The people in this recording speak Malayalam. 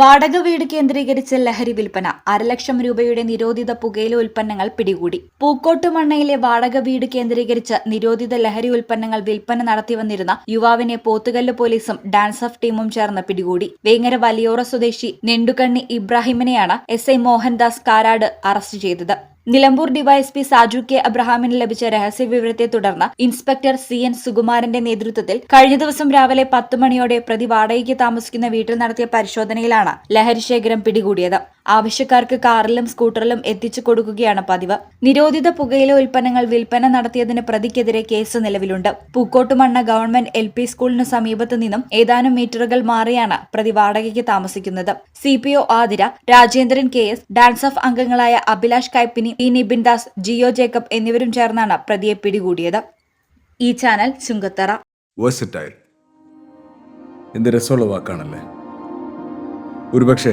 വാടക വീട് കേന്ദ്രീകരിച്ച് ലഹരി വിൽപ്പന. അരലക്ഷം രൂപയുടെ നിരോധിത പുകയില ഉൽപ്പന്നങ്ങൾ പിടികൂടി. പൂക്കോട്ടുമണ്ണയിലെ വാടക വീട് കേന്ദ്രീകരിച്ച് നിരോധിത ലഹരി ഉൽപ്പന്നങ്ങൾ വിൽപ്പന നടത്തി വന്നിരുന്ന യുവാവിനെ പോത്തുകല്ല് പോലീസും ഡാൻസ് ഓഫ് ടീമും ചേർന്ന് പിടികൂടി. വേങ്ങര വലിയോറ സ്വദേശി Nendukanni ഇബ്രാഹിമിനെയാണ് S I Mohandas Karad arrest ചെയ്തത്. നിലമ്പൂർ ഡിവൈഎസ്പി സാജു കെ അബ്രഹാമിന് ലഭിച്ച രഹസ്യ വിവരത്തെ തുടർന്ന് ഇൻസ്പെക്ടർ സി എൻ സുകുമാരന്റെ നേതൃത്വത്തിൽ കഴിഞ്ഞ ദിവസം രാവിലെ പത്ത് മണിയോടെ പ്രതി വാടകയ്ക്ക് താമസിക്കുന്ന വീട്ടിൽ നടത്തിയ പരിശോധനയിലാണ് ലഹരിശേഖരം പിടികൂടിയത്. ആവശ്യക്കാർക്ക് കാറിലും സ്കൂട്ടറിലും എത്തിച്ചു കൊടുക്കുകയാണ് പതിവ്. നിരോധിത പുകയില ഉൽപ്പന്നങ്ങൾ വിൽപ്പന നടത്തിയതിന് പ്രതിക്കെതിരെ കേസ് നിലവിലുണ്ട്. പൂക്കോട്ടുമണ്ണ ഗവൺമെന്റ് എൽ പി സ്കൂളിന് സമീപത്തു നിന്നും ഏതാനും മീറ്ററുകൾ മാറിയാണ് പ്രതി വാടകയ്ക്ക് താമസിക്കുന്നത്. C P O Athira Rajendran K S DANSAF അംഗങ്ങളായ അഭിലാഷ് കൈപ്പിനി ടി നിബിൻ ദാസ് ജിയോ ജേക്കബ് എന്നിവരും ചേർന്നാണ് പ്രതിയെ പിടികൂടിയത്. ഈ ചാനൽ ചുങ്കത്തറ. എന്ത് രസമുള്ള വാക്കാണല്ലേ? ഒരുപക്ഷെ